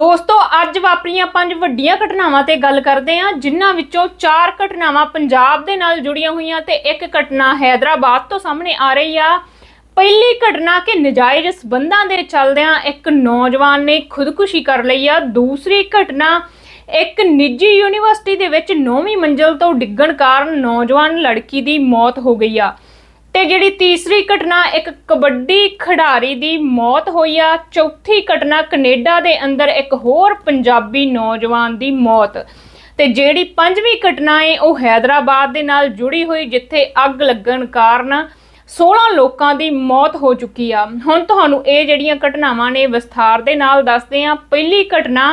ਦੋਸਤੋ, ਅੱਜ ਵਾਪਰੀਆਂ ਪੰਜ ਵੱਡੀਆਂ ਘਟਨਾਵਾਂ ਤੇ ਗੱਲ ਕਰਦੇ ਹਾਂ, ਜਿਨ੍ਹਾਂ ਵਿੱਚੋਂ ਚਾਰ ਘਟਨਾਵਾਂ ਪੰਜਾਬ ਦੇ ਨਾਲ ਜੁੜੀਆਂ ਹੋਈਆਂ ਤੇ ਇੱਕ ਘਟਨਾ ਹੈਦਰਾਬਾਦ ਤੋਂ ਸਾਹਮਣੇ ਆ ਰਹੀ ਆ। ਪਹਿਲੀ ਘਟਨਾ ਕਿ ਨਜਾਇਜ਼ ਸਬੰਧਾਂ ਦੇ ਚੱਲਦਿਆਂ ਇੱਕ ਨੌਜਵਾਨ ਨੇ ਖੁਦਕੁਸ਼ੀ ਕਰ ਲਈ ਆ। ਦੂਸਰੀ ਘਟਨਾ, ਇੱਕ ਨਿੱਜੀ ਯੂਨੀਵਰਸਿਟੀ ਦੇ ਵਿੱਚ 9ਵੀਂ ਮੰਜ਼ਲ ਤੋਂ ਡਿੱਗਣ ਕਾਰਨ ਨੌਜਵਾਨ ਲੜਕੀ ਦੀ ਮੌਤ ਹੋ ਗਈ ਆ। ਤੇ ਜਿਹੜੀ ਤੀਸਰੀ ਘਟਨਾ, ਇੱਕ ਕਬੱਡੀ ਖਿਡਾਰੀ ਦੀ ਮੌਤ ਹੋਈ ਆ। ਚੌਥੀ ਘਟਨਾ ਕੈਨੇਡਾ ਦੇ ਅੰਦਰ ਇੱਕ ਹੋਰ ਪੰਜਾਬੀ ਨੌਜਵਾਨ ਦੀ ਮੌਤ। ਤੇ ਜਿਹੜੀ ਪੰਜਵੀਂ ਘਟਨਾ ਹੈ ਉਹ ਹੈਦਰਾਬਾਦ ਦੇ ਨਾਲ ਜੁੜੀ ਹੋਈ, ਜਿੱਥੇ ਅੱਗ ਲੱਗਣ ਕਾਰਨ 16 ਲੋਕਾਂ ਦੀ ਮੌਤ ਹੋ ਚੁੱਕੀ ਆ। ਹੁਣ ਤੁਹਾਨੂੰ ਇਹ ਜਿਹੜੀਆਂ ਘਟਨਾਵਾਂ ਨੇ ਵਿਸਥਾਰ ਦੇ ਨਾਲ ਦੱਸਦੇ ਆ। ਪਹਿਲੀ ਘਟਨਾ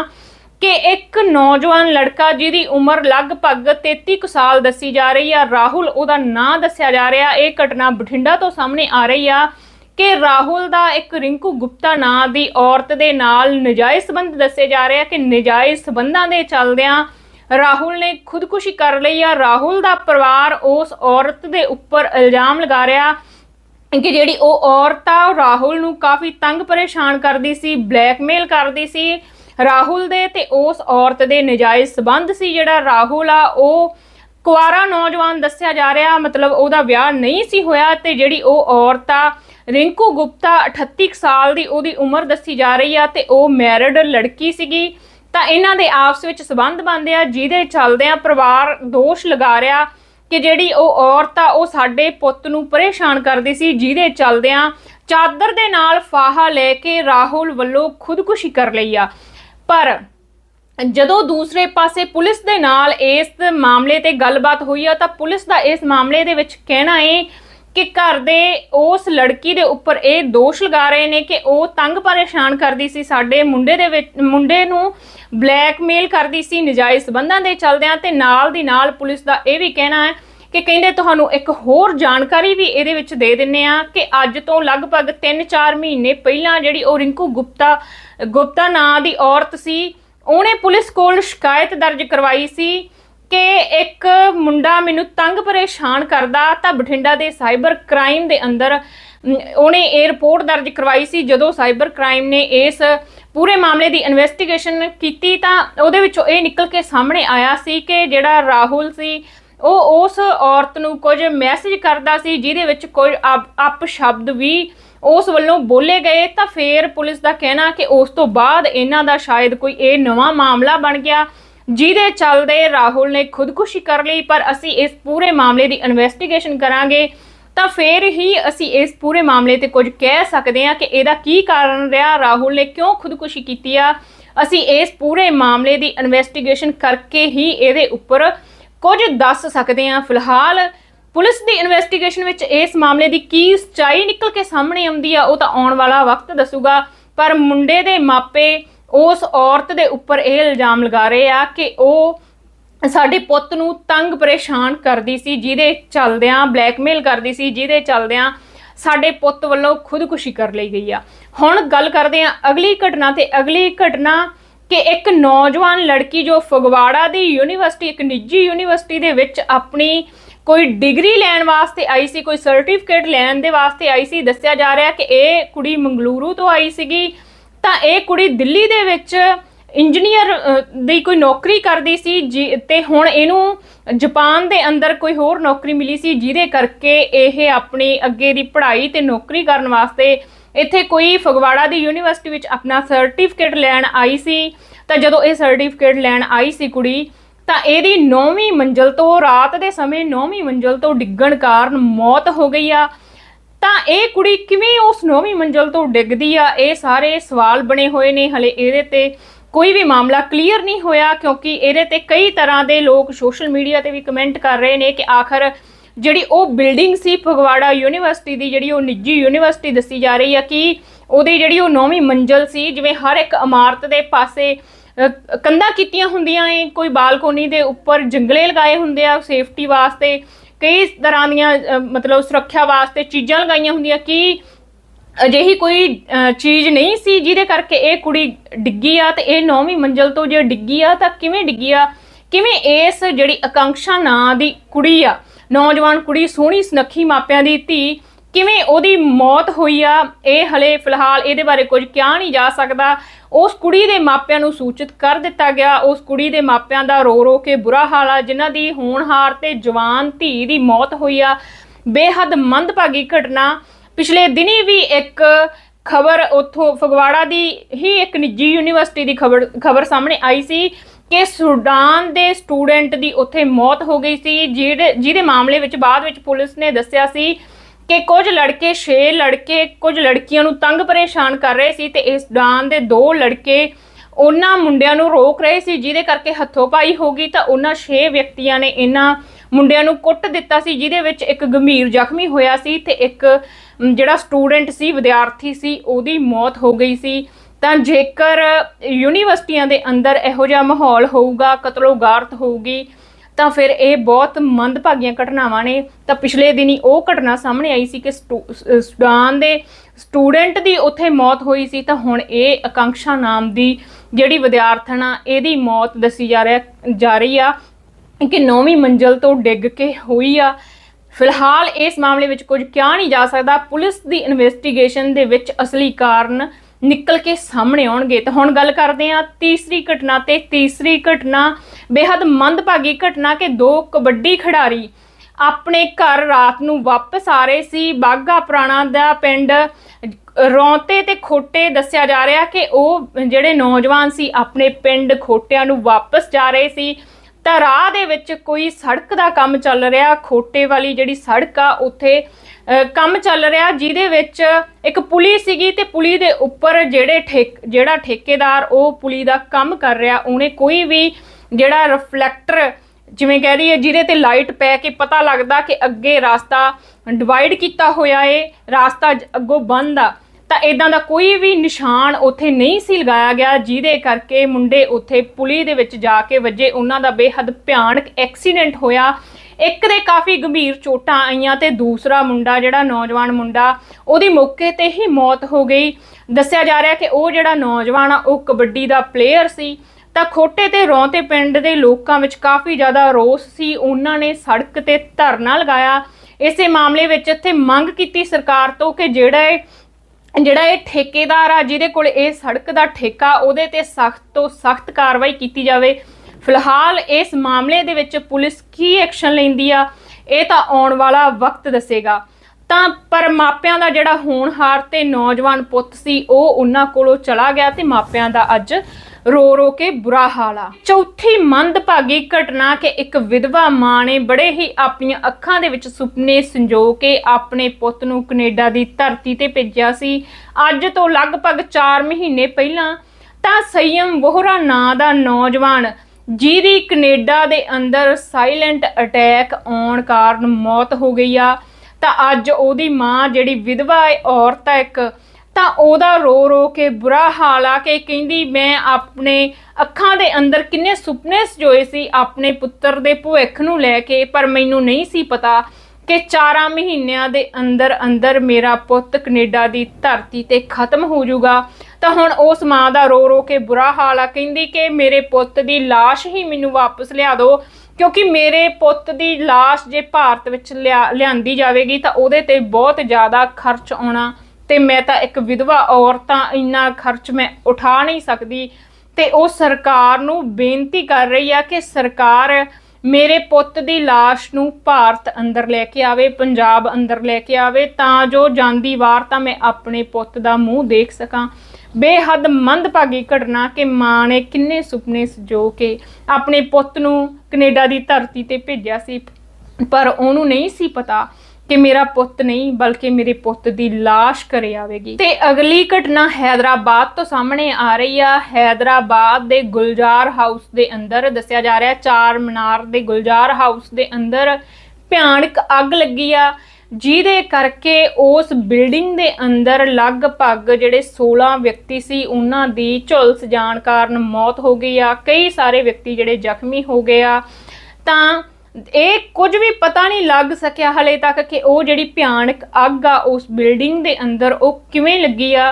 ਕਿ ਇੱਕ ਨੌਜਵਾਨ ਲੜਕਾ ਜਿਹਦੀ ਉਮਰ ਲਗਭਗ 33 ਕੁ ਸਾਲ ਦੱਸੀ ਜਾ ਰਹੀ ਆ, ਰਾਹੁਲ ਉਹਦਾ ਨਾਂ ਦੱਸਿਆ ਜਾ ਰਿਹਾ। ਇਹ ਘਟਨਾ ਬਠਿੰਡਾ ਤੋਂ ਸਾਹਮਣੇ ਆ ਰਹੀ ਆ ਕਿ ਰਾਹੁਲ ਦਾ ਇੱਕ ਰਿੰਕੂ ਗੁਪਤਾ ਨਾਂ ਦੀ ਔਰਤ ਦੇ ਨਾਲ ਨਜਾਇਜ਼ ਸੰਬੰਧ ਦੱਸੇ ਜਾ ਰਹੇ ਆ ਕਿ ਨਜਾਇਜ਼ ਸੰਬੰਧਾਂ ਦੇ ਚੱਲਦਿਆਂ ਰਾਹੁਲ ਨੇ ਖੁਦਕੁਸ਼ੀ ਕਰ ਲਈ ਆ। ਰਾਹੁਲ ਦਾ ਪਰਿਵਾਰ ਉਸ ਔਰਤ ਦੇ ਉੱਪਰ ਇਲਜ਼ਾਮ ਲਗਾ ਰਿਹਾ ਕਿ ਜਿਹੜੀ ਉਹ ਔਰਤ ਆ, ਉਹ ਰਾਹੁਲ ਨੂੰ ਕਾਫੀ ਤੰਗ ਪਰੇਸ਼ਾਨ ਕਰਦੀ ਸੀ, ਬਲੈਕਮੇਲ ਕਰਦੀ ਸੀ। ਰਾਹੁਲ ਦੇ ਤੇ ਉਸ ਔਰਤ ਦੇ ਨਜਾਇਜ਼ ਸਬੰਧ ਸੀ ਜਿਹੜਾ ਰਾਹੁਲ ਆ, ਉਹ ਕੁਆਰਾ ਨੌਜਵਾਨ ਦੱਸਿਆ ਜਾ ਰਿਹਾ, ਮਤਲਬ ਉਹਦਾ ਵਿਆਹ ਨਹੀਂ ਸੀ ਹੋਇਆ ਤੇ ਜਿਹੜੀ ਉਹ ਔਰਤ ਆ, ਰਿੰਕੂ ਗੁਪਤਾ 38 ਕੁ ਸਾਲ ਦੀ ਉਹਦੀ ਉਮਰ ਦੱਸੀ ਜਾ ਰਹੀ ਆ ਤੇ ਉਹ ਮੈਰਿਡ ਲੜਕੀ ਸੀਗੀ। ਤਾਂ ਇਹਨਾਂ ਦੇ ਆਪਸ ਵਿੱਚ ਸਬੰਧ ਬਣਦੇ ਆ, ਜਿਹਦੇ ਚੱਲਦੇ ਆ ਪਰਿਵਾਰ ਦੋਸ਼ ਲਗਾ ਰਿਹਾ ਕਿ ਜਿਹੜੀ ਉਹ ਔਰਤ ਆ, ਉਹ ਸਾਡੇ ਪੁੱਤ ਨੂੰ ਪਰੇਸ਼ਾਨ ਕਰਦੀ ਸੀ, ਜਿਹਦੇ ਚੱਲਦਿਆਂ ਚਾਦਰ ਦੇ ਨਾਲ ਫਾਹਾ ਲੈ ਕੇ ਰਾਹੁਲ ਵੱਲੋਂ ਖੁਦਕੁਸ਼ੀ ਕਰ ਲਈ ਆ। ਪਰ ਜਦੋਂ ਦੂਸਰੇ ਪਾਸੇ ਪੁਲਿਸ ਦੇ ਨਾਲ ਇਸ ਮਾਮਲੇ ਤੇ ਗੱਲਬਾਤ ਹੋਈ ਆ, ਤਾਂ ਪੁਲਿਸ ਦਾ ਇਸ ਮਾਮਲੇ ਦੇ ਵਿੱਚ ਕਹਿਣਾ ਹੈ ਕਿ ਘਰ ਦੇ ਉਸ ਲੜਕੀ ਦੇ ਉੱਪਰ ਇਹ ਦੋਸ਼ ਲਗਾ ਰਹੇ ਨੇ ਕਿ ਉਹ ਤੰਗ ਪਰੇਸ਼ਾਨ ਕਰਦੀ ਸੀ, ਸਾਡੇ ਮੁੰਡੇ ਦੇ ਵਿੱਚ, ਮੁੰਡੇ ਨੂੰ ਬਲੈਕਮੇਲ ਕਰਦੀ ਸੀ ਨਜਾਇਜ਼ ਸਬੰਧਾਂ ਦੇ ਚਲਦਿਆਂ ਤੇ ਨਾਲ ਦੀ ਨਾਲ ਪੁਲਿਸ ਦਾ ਇਹ ਵੀ ਕਹਿਣਾ ਹੈ ਕਿ ਕਹਿੰਦੇ ਤੁਹਾਨੂੰ ਇੱਕ ਹੋਰ ਜਾਣਕਾਰੀ ਵੀ ਇਹਦੇ ਵਿੱਚ ਦੇ ਦਿੰਨੇ ਆ ਕਿ ਅੱਜ ਤੋਂ ਲਗਭਗ 3-4 ਮਹੀਨੇ ਪਹਿਲਾਂ ਜਿਹੜੀ ਉਹ ਰਿੰਕੂ ਗੁਪਤਾ ਗੁਪਤਾ ਨਾਂ ਦੀ ਔਰਤ ਸੀ। ਉਹਨੇ ਪੁਲਿਸ ਕੋਲ ਸ਼ਿਕਾਇਤ ਦਰਜ ਕਰਵਾਈ ਸੀ ਕਿ ਇੱਕ ਮੁੰਡਾ ਮੈਨੂੰ ਤੰਗ ਪਰੇਸ਼ਾਨ ਕਰਦਾ, ਤਾਂ ਬਠਿੰਡਾ ਦੇ ਸਾਈਬਰ ਕ੍ਰਾਈਮ ਦੇ ਅੰਦਰ ਉਹਨੇ ਇਹ ਰਿਪੋਰਟ ਦਰਜ ਕਰਵਾਈ ਸੀ। ਜਦੋਂ ਸਾਈਬਰ ਕ੍ਰਾਈਮ ਨੇ ਇਸ ਪੂਰੇ ਮਾਮਲੇ ਦੀ ਇਨਵੈਸਟੀਗੇਸ਼ਨ ਕੀਤੀ, ਤਾਂ ਉਹਦੇ ਵਿੱਚੋਂ ਇਹ ਨਿਕਲ ਕੇ ਸਾਹਮਣੇ ਆਇਆ ਸੀ ਕਿ ਜਿਹੜਾ ਰਾਹੁਲ ਸੀ, ਉਹ ਉਸ ਔਰਤ ਨੂੰ ਕੁਝ ਮੈਸੇਜ ਕਰਦਾ ਸੀ, ਜਿਹਦੇ ਵਿੱਚ ਕੁਝ ਅਪ ਅਪ ਸ਼ਬਦ ਵੀ ਉਸ ਵੱਲੋਂ ਬੋਲੇ ਗਏ ਤਾਂ ਫੇਰ ਪੁਲਿਸ ਦਾ ਕਹਿਣਾ ਕਿ ਉਸ ਤੋਂ ਬਾਅਦ ਇਹਨਾਂ ਦਾ ਸ਼ਾਇਦ ਕੋਈ ਇਹ ਨਵਾਂ ਮਾਮਲਾ ਬਣ ਗਿਆ, ਜਿਹਦੇ ਚੱਲਦੇ ਰਾਹੁਲ ਨੇ ਖੁਦਕੁਸ਼ੀ ਕਰ ਲਈ, ਪਰ ਅਸੀਂ ਇਸ ਪੂਰੇ ਮਾਮਲੇ ਦੀ ਇਨਵੈਸਟੀਗੇਸ਼ਨ ਕਰਾਂਗੇ। ਤਾਂ ਫੇਰ ਹੀ ਅਸੀਂ ਇਸ ਪੂਰੇ ਮਾਮਲੇ ਤੇ ਕੁਝ ਕਹਿ ਸਕਦੇ ਹਾਂ ਕਿ ਇਹਦਾ ਕੀ ਕਾਰਨ ਰਿਹਾ, ਰਾਹੁਲ ਨੇ ਕਿਉਂ ਖੁਦਕੁਸ਼ੀ ਕੀਤੀ ਆ? ਅਸੀਂ ਇਸ ਪੂਰੇ ਮਾਮਲੇ ਦੀ ਇਨਵੈਸਟੀਗੇਸ਼ਨ ਕਰਕੇ ਹੀ ਇਹਦੇ ਉੱਪਰ ਕੁਝ ਦੱਸ ਸਕਦੇ ਹਾਂ। ਫਿਲਹਾਲ ਪੁਲਿਸ ਦੀ ਇਨਵੈਸਟੀਗੇਸ਼ਨ ਵਿੱਚ ਇਸ ਮਾਮਲੇ ਦੀ ਕੀ ਸਚਾਈ ਨਿਕਲ ਕੇ ਸਾਹਮਣੇ ਆਉਂਦੀ ਆ, ਉਹ ਤਾਂ ਆਉਣ ਵਾਲਾ ਵਕਤ ਦੱਸੂਗਾ। ਪਰ ਮੁੰਡੇ ਦੇ ਮਾਪੇ ਉਸ ਔਰਤ ਦੇ ਉੱਪਰ ਇਹ ਇਲਜ਼ਾਮ ਲਗਾ ਰਹੇ ਆ ਕਿ ਉਹ ਸਾਡੇ ਪੁੱਤ ਨੂੰ ਤੰਗ ਪਰੇਸ਼ਾਨ ਕਰਦੀ ਸੀ, ਜਿਹਦੇ ਚਲਦਿਆਂ ਬਲੈਕਮੇਲ ਕਰਦੀ ਸੀ, ਜਿਹਦੇ ਚਲਦਿਆਂ ਸਾਡੇ ਪੁੱਤ ਵੱਲੋਂ ਖੁਦਕੁਸ਼ੀ ਕਰ ਲਈ ਗਈ ਆ। ਹੁਣ ਗੱਲ ਕਰਦੇ ਆ ਅਗਲੀ ਘਟਨਾ ਤੇ ਅਗਲੀ ਘਟਨਾ ਕਿ ਇੱਕ ਨੌਜਵਾਨ ਲੜਕੀ ਜੋ ਫਗਵਾੜਾ ਦੀ ਯੂਨੀਵਰਸਿਟੀ, ਇੱਕ ਨਿੱਜੀ ਯੂਨੀਵਰਸਿਟੀ ਦੇ ਵਿੱਚ ਆਪਣੀ ਕੋਈ ਡਿਗਰੀ ਲੈਣ ਵਾਸਤੇ ਆਈ ਸੀ, ਕੋਈ ਸਰਟੀਫਿਕੇਟ ਲੈਣ ਦੇ ਵਾਸਤੇ ਆਈ ਸੀ, ਦੱਸਿਆ ਜਾ ਰਿਹਾ ਕਿ ਇਹ ਕੁੜੀ ਮੰਗਲੂਰੂ ਤੋਂ ਆਈ ਸੀਗੀ। ਤਾਂ ਇਹ ਕੁੜੀ ਦਿੱਲੀ ਦੇ ਵਿੱਚ ਇੰਜੀਨੀਅਰ ਦੀ ਕੋਈ ਨੌਕਰੀ ਕਰਦੀ ਸੀ, ਜੀ- ਤੇ ਹੁਣ ਇਹਨੂੰ ਜਾਪਾਨ ਦੇ ਅੰਦਰ ਕੋਈ ਹੋਰ ਨੌਕਰੀ ਮਿਲੀ ਸੀ, ਜਿਹਦੇ ਕਰਕੇ ਇਹ ਆਪਣੀ ਅੱਗੇ ਦੀ ਪੜ੍ਹਾਈ ਤੇ ਨੌਕਰੀ ਕਰਨ ਵਾਸਤੇ ਇੱਥੇ ਕੋਈ ਫਗਵਾੜਾ ਦੀ ਯੂਨੀਵਰਸਿਟੀ ਵਿੱਚ ਆਪਣਾ ਸਰਟੀਫਿਕੇਟ ਲੈਣ ਆਈ ਸੀ। ਤਾਂ ਜਦੋਂ ਇਹ ਸਰਟੀਫਿਕੇਟ ਲੈਣ ਆਈ ਸੀ ਕੁੜੀ ਤਾਂ ਇਹਦੀ 9ਵੀਂ ਮੰਜ਼ਲ ਤੋਂ ਰਾਤ ਦੇ ਸਮੇਂ 9ਵੀਂ ਮੰਜ਼ਲ ਤੋਂ ਡਿੱਗਣ ਕਾਰਨ ਮੌਤ ਹੋ ਗਈ ਆ। ਤਾਂ ਇਹ ਕੁੜੀ ਕਿਵੇਂ ਉਸ 9ਵੀਂ ਮੰਜ਼ਲ ਤੋਂ ਡਿੱਗਦੀ ਆ? ਇਹ ਸਾਰੇ ਸਵਾਲ ਬਣੇ ਹੋਏ ਨੇ। ਹਲੇ ਇਹਦੇ ਤੇ ਕੋਈ ਵੀ ਮਾਮਲਾ ਕਲੀਅਰ ਨਹੀਂ ਹੋਇਆ, ਕਿਉਂਕਿ ਇਹਦੇ ਤੇ ਕਈ ਤਰ੍ਹਾਂ ਦੇ ਲੋਕ ਸੋਸ਼ਲ ਮੀਡੀਆ ਤੇ ਵੀ ਕਮੈਂਟ ਕਰ ਰਹੇ ਨੇ ਕਿ ਆਖਰ ਜਿਹੜੀ ਉਹ ਬਿਲਡਿੰਗ ਸੀ ਫਗਵਾੜਾ ਯੂਨੀਵਰਸਿਟੀ ਦੀ, ਜਿਹੜੀ ਉਹ ਨਿੱਜੀ ਯੂਨੀਵਰਸਿਟੀ ਦੱਸੀ ਜਾ ਰਹੀ ਆ ਕਿ ਉਹਦੀ ਜਿਹੜੀ ਉਹ 9ਵੀਂ ਮੰਜ਼ਲ ਸੀ, ਜਿਵੇਂ ਹਰ ਇੱਕ ਇਮਾਰਤ ਦੇ ਪਾਸੇ ਕੰਧਾਂ ਕੀਤੀਆਂ ਹੁੰਦੀਆਂ ਏ, ਕੋਈ ਬਾਲਕੋਨੀ ਦੇ ਉੱਪਰ ਜੰਗਲੇ ਲਗਾਏ ਹੁੰਦੇ ਆ ਸੇਫਟੀ ਵਾਸਤੇ, ਕਈ ਤਰ੍ਹਾਂ ਦੀਆਂ ਮਤਲਬ ਸੁਰੱਖਿਆ ਵਾਸਤੇ ਚੀਜ਼ਾਂ ਲਗਾਈਆਂ ਹੁੰਦੀਆਂ, ਕਿ ਅਜਿਹੀ ਕੋਈ ਚੀਜ਼ ਨਹੀਂ ਸੀ ਜਿਹਦੇ ਕਰਕੇ ਇਹ ਕੁੜੀ ਡਿੱਗੀ ਆ ਤੇ ਇਹ 9ਵੀਂ ਮੰਜ਼ਲ ਤੋਂ ਜੇ ਡਿੱਗੀ ਆ ਤਾਂ ਕਿਵੇਂ ਡਿੱਗੀ ਆ? ਕਿਵੇਂ ਇਸ ਜਿਹੜੀ ਆਕਾਂਖਸ਼ਾ ਨਾਂ ਦੀ ਕੁੜੀ ਆ, ਨੌਜਵਾਨ ਕੁੜੀ ਸੋਹਣੀ ਸੁਨੱਖੀ ਮਾਪਿਆਂ ਦੀ ਧੀ ਕਿਵੇਂ ਉਹਦੀ ਮੌਤ ਹੋਈ ਆ, ਇਹ ਹਲੇ ਫਿਲਹਾਲ ਇਹਦੇ ਬਾਰੇ ਕੁਝ ਕਿਹਾ ਨਹੀਂ ਜਾ ਸਕਦਾ। ਉਸ ਕੁੜੀ ਦੇ ਮਾਪਿਆਂ ਨੂੰ ਸੂਚਿਤ ਕਰ ਦਿੱਤਾ ਗਿਆ। ਉਸ ਕੁੜੀ ਦੇ ਮਾਪਿਆਂ ਦਾ ਰੋ ਰੋ ਕੇ ਬੁਰਾ ਹਾਲ ਆ, ਜਿਨ੍ਹਾਂ ਦੀ ਹੋਣਹਾਰ ਤੇ ਜਵਾਨ ਧੀ ਦੀ ਮੌਤ ਹੋਈ ਆ। ਬੇਹੱਦ ਮੰਦਭਾਗੀ ਘਟਨਾ। ਪਿਛਲੇ ਦਿਨੀ ਵੀ ਇੱਕ ਖਬਰ ਉੱਥੋਂ ਫਗਵਾੜਾ ਦੀ ਹੀ ਇੱਕ ਨਿੱਜੀ ਯੂਨੀਵਰਸਿਟੀ ਦੀ ਖਬਰ ਖਬਰ ਸਾਹਮਣੇ ਆਈ ਸੀ ਕਿ ਸੁਡਾਨ ਦੇ ਸਟੂਡੈਂਟ ਦੀ ਉੱਥੇ ਮੌਤ ਹੋ ਗਈ ਸੀ, ਜਿਹੜੇ, ਜਿਹਦੇ ਮਾਮਲੇ ਵਿੱਚ ਬਾਅਦ ਵਿੱਚ ਪੁਲਿਸ ਨੇ ਦੱਸਿਆ ਸੀ ਕਿ ਕੁਝ ਲੜਕੇ 6 ਲੜਕੇ, ਕੁਝ ਲੜਕੀਆਂ ਨੂੰ ਤੰਗ ਪਰੇਸ਼ਾਨ ਕਰ ਰਹੇ ਸੀ ਤੇ ਇਸ ਡਾਨ ਦੇ ਦੋ ਲੜਕੇ ਉਹਨਾਂ ਮੁੰਡਿਆਂ ਨੂੰ ਰੋਕ ਰਹੇ ਸੀ, ਜਿਹਦੇ ਕਰਕੇ ਹੱਥੋਂ ਪਾਈ ਹੋ ਗਈ ਤਾਂ ਉਹਨਾਂ 6 ਵਿਅਕਤੀਆਂ ਨੇ ਇਹਨਾਂ ਮੁੰਡਿਆਂ ਨੂੰ ਕੁੱਟ ਦਿੱਤਾ ਸੀ, ਜਿਹਦੇ ਵਿੱਚ ਇੱਕ ਗੰਭੀਰ ਜ਼ਖਮੀ ਹੋਇਆ ਸੀ ਤੇ ਇੱਕ ਜਿਹੜਾ ਸਟੂਡੈਂਟ ਸੀ, ਵਿਦਿਆਰਥੀ ਸੀ, ਉਹਦੀ ਮੌਤ ਹੋ ਗਈ ਸੀ। ਤਾਂ ਜੇਕਰ ਯੂਨੀਵਰਸਿਟੀਆਂ ਦੇ ਅੰਦਰ ਇਹੋ ਜਿਹਾ ਮਾਹੌਲ ਹੋਊਗਾ, ਕਤਲੋਗਾਰਤ ਹੋਊਗੀ ਤਾਂ ਫਿਰ ਇਹ ਬਹੁਤ ਮੰਦਭਾਗੀਆਂ ਘਟਨਾਵਾਂ ਨੇ। ਤਾਂ ਪਿਛਲੇ ਦਿਨੀ ਉਹ ਘਟਨਾ ਸਾਹਮਣੇ ਆਈ ਸੀ ਕਿ ਸਟੂ- ਸ- ਸੁਡਾਨ ਦੇ ਸਟੂਡੈਂਟ ਦੀ ਉੱਥੇ ਮੌਤ ਹੋਈ ਸੀ। ਤਾਂ ਹੁਣ ਇਹ ਆਕਾਂक्षा ਨਾਮ ਦੀ ਜਿਹੜੀ ਵਿਦਿਆਰਥਣ ਆ, ਇਹਦੀ ਮੌਤ ਦੱਸੀ ਜਾ ਰਿਹਾ, ਜਾ ਰਹੀ ਆ ਕਿ ਨੌਵੀਂ ਮੰਜ਼ਲ ਤੋਂ ਡਿੱਗ ਕੇ ਹੋਈ ਆ। ਫਿਲਹਾਲ ਇਸ ਮਾਮਲੇ ਵਿੱਚ ਕੁਝ ਕਿਹਾ ਨਹੀਂ ਜਾ ਸਕਦਾ। ਪੁਲਿਸ ਦੀ ਇਨਵੈਸਟੀਗੇਸ਼ਨ ਦੇ ਵਿੱਚ ਅਸਲੀ ਕਾਰਨ ਨਿਕਲ ਕੇ ਸਾਹਮਣੇ ਆਉਣਗੇ। ਤਾਂ ਹੁਣ ਗੱਲ ਕਰਦੇ ਹਾਂ ਤੀਸਰੀ ਘਟਨਾ ਤੇ ਤੀਸਰੀ ਘਟਨਾ। ਬੇहद ਮੰਦਭਾਗੀ ਘਟਨਾ ਕਿ ਦੋ ਕਬੱਡੀ ਖਿਡਾਰੀ ਆਪਣੇ ਘਰ ਰਾਤ ਨੂੰ ਵਾਪਸ ਆ ਰਹੇ ਸੀ। ਬਾਗਾ ਪੁਰਾਣਾ ਦਾ ਪਿੰਡ ਰੌਂਤੇ ਤੇ ਖੋਟੇ ਦੱਸਿਆ ਜਾ ਰਿਹਾ ਕਿ ਉਹ ਜਿਹੜੇ ਨੌਜਵਾਨ ਸੀ ਆਪਣੇ ਪਿੰਡ ਖੋਟਿਆਂ ਨੂੰ ਵਾਪਸ ਜਾ ਰਹੇ ਸੀ। ਤਾਂ ਰਾਹ ਦੇ ਵਿੱਚ ਕੋਈ ਸੜਕ ਦਾ ਕੰਮ ਚੱਲ ਰਿਹਾ। ਖੋਟੇ ਵਾਲੀ ਜਿਹੜੀ ਸੜਕ ਆ, ਉੱਥੇ ਕੰਮ ਚੱਲ ਰਿਹਾ ਜਿਹਦੇ ਵਿੱਚ ਇੱਕ ਪੁਲੀ ਸੀਗੀ ਤੇ ਪੁਲੀ ਦੇ ਉੱਪਰ ਜਿਹੜੇ ਠੇਕ, ਜਿਹੜਾ ਠੇਕੇਦਾਰ ਉਹ ਪੁਲੀ ਦਾ ਕੰਮ ਕਰ ਰਿਹਾ, ਉਹਨੇ ਕੋਈ ਵੀ ਜਿਹੜਾ ਰਿਫਲੈਕਟਰ ਜਿਵੇਂ ਕਹਿ ਰਹੀ ਹੈ ਜਿਹਦੇ ਤੇ ਲਾਈਟ ਪੈ ਕੇ ਪਤਾ ਲੱਗਦਾ ਕਿ ਅੱਗੇ ਰਾਸਤਾ ਡਿਵਾਈਡ ਕੀਤਾ ਹੋਇਆ ਏ, ਰਾਸਤਾ ਅੱਗੋਂ ਬੰਦ ਆ, ਤਾਂ ਇਦਾਂ ਦਾ ਕੋਈ ਵੀ ਨਿਸ਼ਾਨ ਉੱਥੇ ਨਹੀਂ ਸੀ ਲਗਾਇਆ ਗਿਆ, ਜਿਹਦੇ ਕਰਕੇ ਮੁੰਡੇ ਉੱਥੇ ਪੁਲੀ ਦੇ ਵਿੱਚ ਜਾ ਕੇ ਵੱਜੇ, ਉਹਨਾਂ ਦਾ ਬੇਹੱਦ ਭਿਆਨਕ ਐਕਸੀਡੈਂਟ ਹੋਇਆ ਇੱਕ ਦੇ ਕਾਫੀ ਗੰਭੀਰ ਚੋਟਾਂ ਆਈਆਂ ਤੇ ਦੂਸਰਾ ਮੁੰਡਾ ਜਿਹੜਾ ਨੌਜਵਾਨ ਮੁੰਡਾ, ਉਹਦੀ ਮੌਕੇ ਤੇ ਹੀ ਮੌਤ ਹੋ ਗਈ। ਦੱਸਿਆ ਜਾ ਰਿਹਾ ਕਿ ਉਹ ਜਿਹੜਾ ਨੌਜਵਾਨ ਆ, ਉਹ ਕਬੱਡੀ ਦਾ ਪਲੇਅਰ ਸੀ। ਤਾਂ ਖੋਟੇ ਤੇ ਰੌਂਤੇ ਪਿੰਡ ਦੇ ਲੋਕਾਂ ਵਿੱਚ ਕਾਫੀ ਜ਼ਿਆਦਾ ਰੋਸ ਸੀ। ਉਹਨਾਂ ਨੇ ਸੜਕ ਤੇ ਧਰਨਾ ਲਗਾਇਆ। ਇਸੇ ਮਾਮਲੇ ਵਿੱਚ ਇੱਥੇ ਮੰਗ ਕੀਤੀ ਸਰਕਾਰ ਤੋਂ ਕਿ ਜਿਹੜਾ ਇਹ ਜਿਹੜਾ ਇਹ ਠੇਕੇਦਾਰ ਆ, ਜਿਹਦੇ ਕੋਲ ਇਹ ਸੜਕ ਦਾ ਠੇਕਾ, ਉਹਦੇ ਤੇ ਸਖਤ ਤੋਂ ਸਖਤ ਕਾਰਵਾਈ ਕੀਤੀ ਜਾਵੇ। ਫਿਲਹਾਲ ਇਸ ਮਾਮਲੇ ਦੇ ਵਿੱਚ ਪੁਲਿਸ ਕੀ ਐਕਸ਼ਨ ਲੈਂਦੀ ਆ, ਇਹ ਤਾਂ ਆਉਣ ਵਾਲਾ ਵਕਤ ਦੱਸੇਗਾ। ਤਾਂ ਪਰ ਮਾਪਿਆਂ ਦਾ ਜਿਹੜਾ ਹੋਣਹਾਰ ਤੇ ਨੌਜਵਾਨ ਪੁੱਤ ਸੀ, ਉਹ ਉਹਨਾਂ ਕੋਲੋਂ ਚਲਾ ਗਿਆ ਤੇ ਮਾਪਿਆਂ ਦਾ ਅੱਜ ਰੋ ਰੋ ਕੇ ਬੁਰਾ ਹਾਲ ਆ। ਚੌਥੀ ਮੰਦਭਾਗੀ ਘਟਨਾ ਕਿ ਇੱਕ ਵਿਧਵਾ ਮਾਂ ਨੇ ਬੜੇ ਹੀ ਆਪਣੀਆਂ ਅੱਖਾਂ ਦੇ ਵਿੱਚ ਸੁਪਨੇ ਸੰਜੋ ਕੇ ਆਪਣੇ ਪੁੱਤ ਨੂੰ ਕੈਨੇਡਾ ਦੀ ਧਰਤੀ ਤੇ ਭੇਜਿਆ ਸੀ। ਅੱਜ ਤੋਂ ਲਗਭਗ 4 ਮਹੀਨੇ ਪਹਿਲਾਂ ਤਾਂ ਸੰਯਮ ਵੋਹਰਾ ਨਾਂ ਦਾ ਨੌਜਵਾਨ ਜਿਹਦੀ ਕੈਨੇਡਾ ਦੇ ਅੰਦਰ ਸਾਇਲੈਂਟ ਅਟੈਕ ਆਉਣ ਕਾਰਨ ਮੌਤ ਹੋ ਗਈ ਆ ਤਾਂ ਅੱਜ ਉਹਦੀ ਮਾਂ ਜਿਹੜੀ ਵਿਧਵਾ ਹੈ, ਔਰਤ ਹੈ ਇੱਕ ਤਾਂ ਉਹਦਾ ਰੋ ਰੋ ਕੇ ਬੁਰਾ ਹਾਲ ਆ ਕਿ ਕਹਿੰਦੀ ਮੈਂ ਆਪਣੇ ਅੱਖਾਂ ਦੇ ਅੰਦਰ ਕਿੰਨੇ ਸੁਪਨੇ ਸਜੋਏ ਸੀ ਆਪਣੇ ਪੁੱਤਰ ਦੇ ਭਵਿੱਖ ਨੂੰ ਲੈ ਕੇ ਪਰ ਮੈਨੂੰ ਨਹੀਂ ਸੀ ਪਤਾ ਕਿ 4 ਮਹੀਨਿਆਂ ਦੇ ਅੰਦਰ ਅੰਦਰ ਮੇਰਾ ਪੁੱਤ ਕੈਨੇਡਾ ਦੀ ਧਰਤੀ ਤੇ ਖਤਮ ਹੋ ਜਾਊਗਾ। ਤਾਂ ਹੁਣ ਉਸ ਮਾਂ ਦਾ ਰੋ ਰੋ ਕੇ ਬੁਰਾ ਹਾਲ ਆ। ਕਹਿੰਦੀ ਕਿ ਮੇਰੇ ਪੁੱਤ ਦੀ ਲਾਸ਼ ਹੀ ਮੈਨੂੰ ਵਾਪਸ ਲਿਆ ਦਿਓ, ਕਿਉਂਕਿ ਮੇਰੇ ਪੁੱਤ ਦੀ ਲਾਸ਼ ਜੇ ਭਾਰਤ ਵਿੱਚ ਲਿਆ- ਲਿਆਂਦੀ ਜਾਵੇਗੀ ਤਾਂ ਉਹਦੇ ਤੇ ਬਹੁਤ ਜ਼ਿਆਦਾ ਖਰਚ ਆਉਣਾ ਤੇ ਮੈਂ ਤਾਂ ਇੱਕ ਵਿਧਵਾ ਔਰਤਾਂ ਇੰਨਾ ਖਰਚ ਮੈਂ ਉਠਾ ਨਹੀਂ ਸਕਦੀ। ਤੇ ਉਹ ਸਰਕਾਰ ਨੂੰ ਬੇਨਤੀ ਕਰ ਰਹੀ ਆ ਕਿ ਸਰਕਾਰ ਮੇਰੇ ਪੁੱਤ ਦੀ ਲਾਸ਼ ਨੂੰ ਭਾਰਤ ਅੰਦਰ ਲੈ ਕੇ ਆਵੇ, ਪੰਜਾਬ ਅੰਦਰ ਲੈ ਕੇ ਆਵੇ, ਤਾਂ ਜੋ ਜਾਂਦੀ ਵਾਰ ਤਾਂ ਮੈਂ ਆਪਣੇ ਪੁੱਤ ਦਾ ਮੂੰਹ ਦੇਖ ਸਕਾਂ। ਬੇਹੱਦ ਮੰਦਭਾਗੀ ਘਟਨਾ ਕਿ ਮਾਂ ਨੇ ਕਿੰਨੇ ਸੁਪਨੇ ਸਜੋ ਕੇ ਆਪਣੇ ਪੁੱਤ ਨੂੰ ਕੈਨੇਡਾ ਦੀ ਧਰਤੀ ਤੇ ਭੇਜਿਆ ਸੀ। ਪਰ ਉਹਨੂੰ ਨਹੀਂ ਸੀ ਪਤਾ ਕਿ ਮੇਰਾ ਪੁੱਤ ਨਹੀਂ, ਬਲਕਿ ਮੇਰੇ ਪੁੱਤ ਦੀ লাশ ਕਰੇ ਆਵੇਗੀ। ਤੇ ਅਗਲੀ ਘਟਨਾ ਹੈਦਰਾਬਾਦ ਤੋਂ ਸਾਹਮਣੇ ਆ ਰਹੀ ਆ। ਹੈਦਰਾਬਾਦ ਦੇ ਗੁਲਜ਼ਾਰ ਹਾਊਸ ਦੇ ਅੰਦਰ ਦੱਸਿਆ ਜਾ ਰਿਹਾ ਚਾਰ ਮਨਾਰ ਦੇ ਗੁਲਜ਼ਾਰ ਹਾਊਸ ਦੇ ਅੰਦਰ ਭਿਆਨਕ ਅੱਗ ਲੱਗੀ ਆ। ਜਿਹਦੇ ਕਰਕੇ ਉਸ ਬਿਲਡਿੰਗ ਦੇ ਅੰਦਰ ਲਗਭਗ ਜਿਹੜੇ 16 ਵਿਅਕਤੀ ਸੀ, ਉਹਨਾਂ ਦੀ ਝੁਲਸ ਜਾਣ ਕਾਰਨ ਮੌਤ ਹੋ ਗਈ ਆ, ਕਈ ਸਾਰੇ ਵਿਅਕਤੀ ਜਿਹੜੇ ਜ਼ਖਮੀ ਹੋ ਗਏ ਆ। ਤਾਂ ਇਹ ਕੁਝ ਵੀ ਪਤਾ ਨਹੀਂ ਲੱਗ ਸਕਿਆ ਹਲੇ ਤੱਕ ਕਿ ਉਹ ਜਿਹੜੀ ਭਿਆਨਕ ਅੱਗ ਆ, ਉਸ ਬਿਲਡਿੰਗ ਦੇ ਅੰਦਰ ਉਹ ਕਿਵੇਂ ਲੱਗੀ ਆ।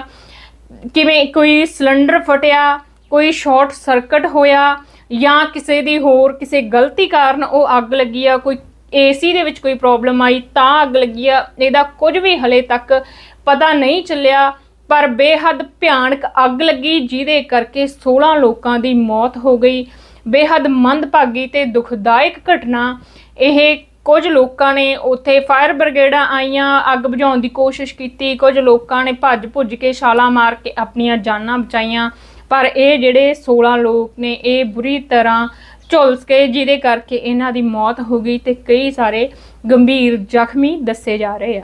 ਕਿਵੇਂ ਕੋਈ ਸਿਲੰਡਰ ਫਟਿਆ, ਕੋਈ ਸ਼ਾਰਟ ਸਰਕਟ ਹੋਇਆ ਜਾਂ ਕਿਸੇ ਦੀ ਹੋਰ ਕਿਸੇ ਗਲਤੀ ਕਾਰਨ ਉਹ ਅੱਗ ਲੱਗੀ ਆ, ਕੋਈ ਏਸੀ ਦੇ ਵਿੱਚ ਕੋਈ ਪ੍ਰੋਬਲਮ ਆਈ ਤਾਂ ਅੱਗ ਲੱਗੀ ਆ। ਇਹਦਾ ਕੁਝ ਵੀ ਹਲੇ ਤੱਕ ਪਤਾ ਨਹੀਂ ਚੱਲਿਆ, ਪਰ ਬੇਹੱਦ ਭਿਆਨਕ ਅੱਗ ਲੱਗੀ, ਜਿਹਦੇ ਕਰਕੇ 16 ਲੋਕਾਂ ਦੀ ਮੌਤ ਹੋ ਗਈ। ਬੇਹੱਦ ਮੰਦਭਾਗੀ ਤੇ ਦੁਖਦਾਇਕ ਘਟਨਾ। ਇਹ ਕੁਝ ਲੋਕਾਂ ਨੇ ਉੱਥੇ ਫਾਇਰ ਬ੍ਰਿਗੇਡਾਂ ਆਈਆਂ, ਅੱਗ ਬੁਝਾਉਣ ਦੀ ਕੋਸ਼ਿਸ਼ ਕੀਤੀ। ਕੁਝ ਲੋਕਾਂ ਨੇ ਭੱਜ ਭੁੱਜ ਕੇ ਛਾਲਾਂ ਮਾਰ ਕੇ ਆਪਣੀਆਂ ਜਾਨਾਂ ਬਚਾਈਆਂ। ਪਰ ਇਹ ਜਿਹੜੇ 16 ਲੋਕ ਨੇ, ਇਹ ਬੁਰੀ ਤਰ੍ਹਾਂ ਝੁਲਸ ਗਏ ਜਿਹਦੇ ਕਰਕੇ ਇਹਨਾਂ ਦੀ ਮੌਤ ਹੋ ਗਈ ਤੇ ਕਈ ਸਾਰੇ ਗੰਭੀਰ ਜ਼ਖਮੀ ਦੱਸੇ ਜਾ ਰਹੇ ਆ।